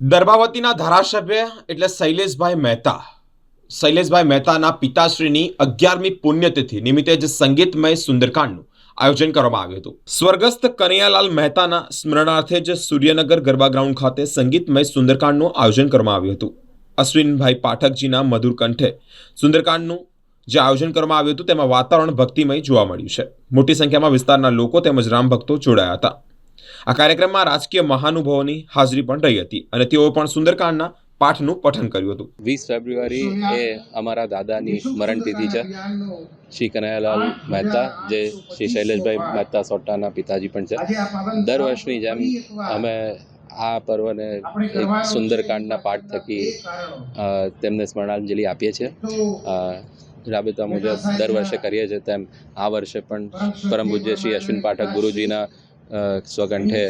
દર્ભાવતીના ધારાસભ્ય એટલે શૈલેષભાઈ મહેતા. શૈલેષભાઈ મહેતાના પિતાશ્રીની અગિયારમી પુણ્યતિથિ નિમિત્તે જ સંગીતમય સુંદરકાંડનું આયોજન કરવામાં આવ્યું હતું. સ્વર્ગસ્થ કનૈયાલાલ મહેતાના સ્મરણાર્થે જ સૂર્યનગર ગરબા ગ્રાઉન્ડ ખાતે સંગીતમય સુંદરકાંડનું આયોજન કરવામાં આવ્યું હતું. અશ્વિનભાઈ પાઠકજીના મધુર કંઠે સુંદરકાંડનું જે આયોજન કરવામાં આવ્યું હતું તેમાં વાતાવરણ ભક્તિમય જોવા મળ્યું છે. મોટી સંખ્યામાં વિસ્તારના લોકો તેમજ રામ ભક્તો જોડાયા હતા. આ કાર્યક્રમમાં રાજકીય મહાનુભાવોની હાજરી પણ રહી હતી અને તેઓ પણ સુંદરકાંડના પાઠનું પઠન કર્યું હતું. વીસ ફેબ્રુઆરી એ અમારા દાદાની સ્મરણ તિથિ છે. શ્રી કનૈયાલાલ મહેતા, જે શ્રી શૈલેષભાઈ મહેતા સોટાના પિતાજી પણ છે. દર વર્ષની જેમ અમે આ પર્વને એક સુંદરકાંડના પાઠ થકી તેમને સ્મરણાંજલિ આપીએ છીએ. રાબેતા મુજબ દર વર્ષે કરીએ છીએ તેમ આ વર્ષે પણ પરમ પૂજ્ય શ્રી અશ્વિન પાઠક ગુરુજીના સ્વકંઠે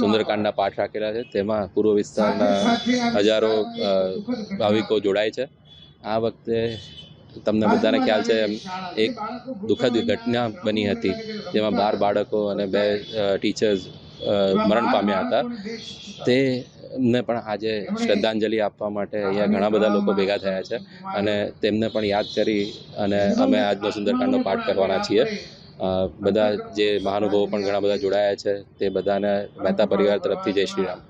સુંદરકાંડના પાઠ રાખેલા છે. તેમાં પૂર્વ વિસ્તારના હજારો ભાવિકો જોડાય છે. આ વખતે તમને બધાને ખ્યાલ છે એમ એક દુઃખદ ઘટના બની હતી, જેમાં બાર બાળકો અને બે ટીચર્સ મરણ પામ્યા હતા. તેમને પણ આજે શ્રદ્ધાંજલિ આપવા માટે અહીંયા ઘણા બધા લોકો ભેગા થયા છે અને તેમને પણ યાદ કરી અને અમે આજનો સુંદરકાંડનો પાઠ કરવાના છીએ. બધા જે મહાનુભાવો પણ ઘણા બધા જોડાયા છે, તે બધાને મહેતા પરિવાર તરફથી જય શ્રી રામ